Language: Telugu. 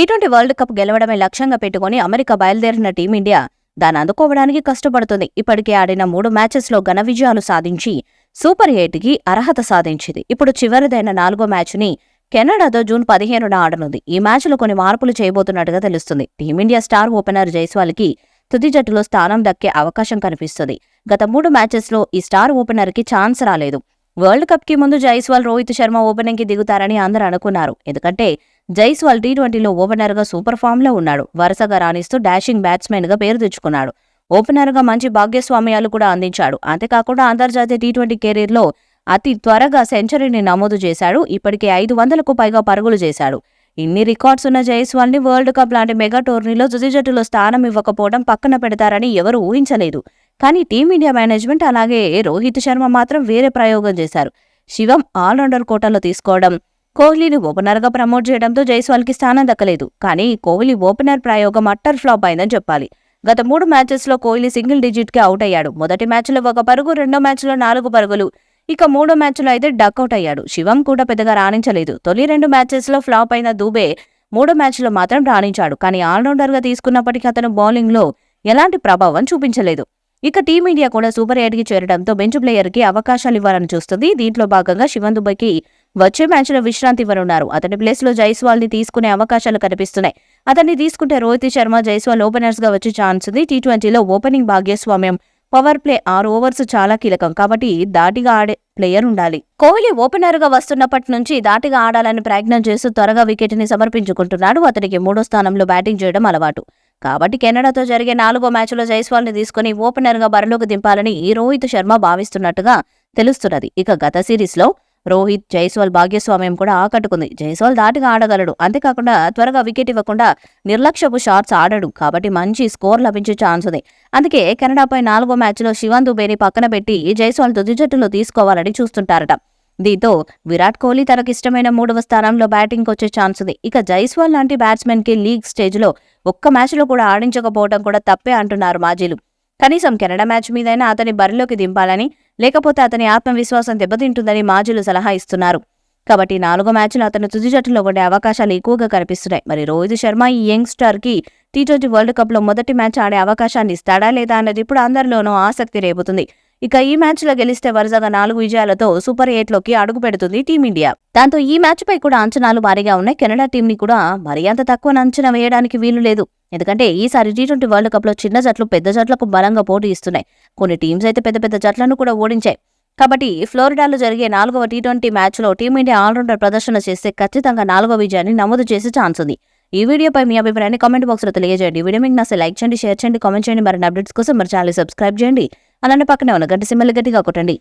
టీ ట్వంటీ వరల్డ్ కప్ గెలవడమే లక్ష్యంగా పెట్టుకుని అమెరికా బయలుదేరిన టీమిండియా దాన్ని అందుకోవడానికి కష్టపడుతుంది. ఇప్పటికే ఆడిన మూడు మ్యాచెస్లో ఘన విజయాలు సాధించి సూపర్ ఎయిట్కి అర్హత సాధించింది. ఇప్పుడు చివరిదైన నాలుగో మ్యాచ్ని కెనడాతో జూన్ పదిహేనున ఆడనుంది. ఈ మ్యాచ్లో కొన్ని మార్పులు చేయబోతున్నట్టుగా తెలుస్తుంది. టీమిండియా స్టార్ ఓపెనర్ జైస్వాల్కి తుది జట్టులో స్థానం దక్కే అవకాశం కనిపిస్తుంది. గత మూడు మ్యాచెస్లో ఈ స్టార్ ఓపెనర్కి ఛాన్స్ రాలేదు. వరల్డ్ కప్కి ముందు జైస్వాల్ రోహిత్ శర్మ ఓపెనింగ్కి దిగుతారని అందరూ అనుకున్నారు. ఎందుకంటే జైస్వాల్ టీ ట్వంటీలో ఓపెనర్గా సూపర్ ఫామ్లో ఉన్నాడు. వరుసగా రాణిస్తూ డాషింగ్ బ్యాట్స్మెన్గా పేరు తెచ్చుకున్నాడు. ఓపెనర్గా మంచి భాగ్యస్వామ్యాలు కూడా అందించాడు. అంతేకాకుండా అంతర్జాతీయ టీ ట్వంటీ కెరీర్లో అతి త్వరగా సెంచరీని నమోదు చేశాడు. ఇప్పటికే ఐదు వందలకు పైగా పరుగులు చేశాడు. ఇన్ని రికార్డ్స్ ఉన్న జైస్వాల్ని వరల్డ్ కప్ లాంటి మెగా టోర్నీలో తుది జట్టులో స్థానం ఇవ్వకపోవడం పక్కన పెడతారని ఎవరూ ఊహించలేదు. కానీ టీమిండియా మేనేజ్మెంట్ అలాగే రోహిత్ శర్మ మాత్రం వేరే ప్రయోగం చేశారు. శివం ఆల్రౌండర్ కోటాలో తీసుకోవడం కోహ్లీని ఓపెనర్గా ప్రమోట్ చేయడంతో జైస్వాల్కి స్థానం దక్కలేదు. కానీ కోహ్లీ ఓపెనర్ ప్రయోగం అట్టర్ ఫ్లాప్ అయిందని చెప్పాలి. గత మూడు మ్యాచెస్లో కోహ్లీ సింగిల్ డిజిట్కి అవుట్ అయ్యాడు. మొదటి మ్యాచ్లో ఒక పరుగు రెండో మ్యాచ్లో నాలుగు పరుగులు. ఇక మూడో మ్యాచ్లో అయితే డక్అవుట్ అయ్యాడు. శివం కూడా పెద్దగా రాణించలేదు. తొలి రెండు మ్యాచెస్లో ఫ్లాప్ అయిన దూబే మూడో మ్యాచ్లో మాత్రం రాణించాడు. కానీ ఆల్రౌండర్గా తీసుకున్నప్పటికీ అతను బౌలింగ్లో ఎలాంటి ప్రభావం చూపించలేదు. ఇక టీమిండియా కూడా సూపర్ ఎయిట్కి చేరడంతో బెంచ్ ప్లేయర్కి అవకాశాలు ఇవ్వాలని చూస్తుంది. దీంట్లో భాగంగా శివన్ దుబైకి వచ్చే మ్యాచ్లో విశ్రాంతి ఇవ్వనున్నారు. అతని ప్లేస్లో జైస్వాల్ని తీసుకునే అవకాశాలు కనిపిస్తున్నాయి. అతన్ని తీసుకుంటే రోహిత్ శర్మ జైస్వాల్ ఓపెనర్స్గా వచ్చే ఛాన్స్ ఉంది. టీ ట్వంటీలో ఓపెనింగ్ భాగ్యస్వామ్యం. పవర్ ప్లే ఆరు ఓవర్స్ చాలా కీలకం. కాబట్టి దాటిగా ఆడే ప్లేయర్ ఉండాలి. కోహ్లీ ఓపెనర్గా వస్తున్నప్పటి నుంచి దాటిగా ఆడాలని ప్రయత్నం చేస్తూ త్వరగా వికెట్ని సమర్పించుకుంటున్నాడు. అతనికి మూడో స్థానంలో బ్యాటింగ్ చేయడం అలవాటు. కాబట్టి కెనడాతో జరిగే నాలుగో మ్యాచ్లో జైస్వాల్ని తీసుకుని ఓపెనర్గా బరిలోకి దింపాలని ఈ రోహిత్ శర్మ భావిస్తున్నట్టుగా తెలుస్తున్నది. ఇక గత సిరీస్లో రోహిత్ జైస్వాల్ భాగ్యస్వామ్యం కూడా ఆకట్టుకుంది. జైస్వాల్ దాటిగా ఆడగలడు. అంతేకాకుండా త్వరగా వికెట్ ఇవ్వకుండా నిర్లక్ష్యపు షాట్స్ ఆడడు. కాబట్టి మంచి స్కోర్ లభించే ఛాన్స్ ఉంది. అందుకే కెనడాపై నాలుగో మ్యాచ్లో శివన్ దుబేని పక్కన పెట్టి జైస్వాల్ తుది జట్టులో తీసుకోవాలని చూస్తుంటారట. దీంతో విరాట్ కోహ్లీ తనకిష్టమైన మూడవ స్థానంలో బ్యాటింగ్కి వచ్చే ఛాన్స్ ఉంది. ఇక జైస్వాల్ లాంటి బ్యాట్స్మెన్కి లీగ్ స్టేజ్లో ఒక్క మ్యాచ్లో కూడా ఆడించకపోవడం కూడా తప్పే అంటున్నారు మాజీలు. కనీసం కెనడా మ్యాచ్ మీదైనా అతని బరిలోకి దింపాలని లేకపోతే అతని ఆత్మవిశ్వాసం దెబ్బతింటుందని మాజీలు సలహా ఇస్తున్నారు. కాబట్టి నాలుగో మ్యాచ్లు అతను తుది జట్టులో ఉండే అవకాశాలు ఎక్కువగా కనిపిస్తున్నాయి. మరి రోహిత్ శర్మ ఈ యంగ్ స్టార్కి టీ ట్వంటీ వరల్డ్ కప్లో మొదటి మ్యాచ్ ఆడే అవకాశాన్ని ఇస్తాడా లేదా అన్నది ఇప్పుడు అందరిలోనూ ఆసక్తి రేపుతుంది. ఇక ఈ మ్యాచ్లో గెలిస్తే వరుసగా నాలుగు విజయాలతో సూపర్ ఎయిట్లోకి అడుగు పెడుతుంది టీమిండియా. దాంతో ఈ మ్యాచ్ పై కూడా అంచనాలు భారీగా ఉన్నాయి. కెనడా టీం ని కూడా మరీ అంత తక్కువ అంచనా వేయడానికి వీలు లేదు. ఎందుకంటే ఈసారి టీ ట్వంటీ వరల్డ్ కప్లో చిన్న జట్లు పెద్ద జట్లకు బలంగా పోటీ ఇస్తున్నాయి. కొన్ని టీమ్స్ అయితే పెద్ద పెద్ద జట్లను కూడా ఓడించాయి. కాబట్టి ఫ్లోరిడాలో జరిగే నాలుగవ టీ ట్వంటీ మ్యాచ్లో టీమిండియా ఆల్రౌండర్ ప్రదర్శన చేస్తే ఖచ్చితంగా నాలుగవ విజయాన్ని నమోదు చేసే ఛాన్స్ ఉంది. ఈ వీడియోపై మీ అభిప్రాయాన్ని కామెంట్ బాక్స్లో తెలియజేయండి. వీడియో మీకు నచ్చే లైక్ చేయండి షేర్ చేయండి కామెంట్ చేయండి. మరిన్ని అప్డేట్స్ కోసం మరి ఛానల్ సబ్స్క్రైబ్ చేయండి. అలానే పక్కనే ఉన్న గంట సింబల్ గట్టిగా కొట్టండి.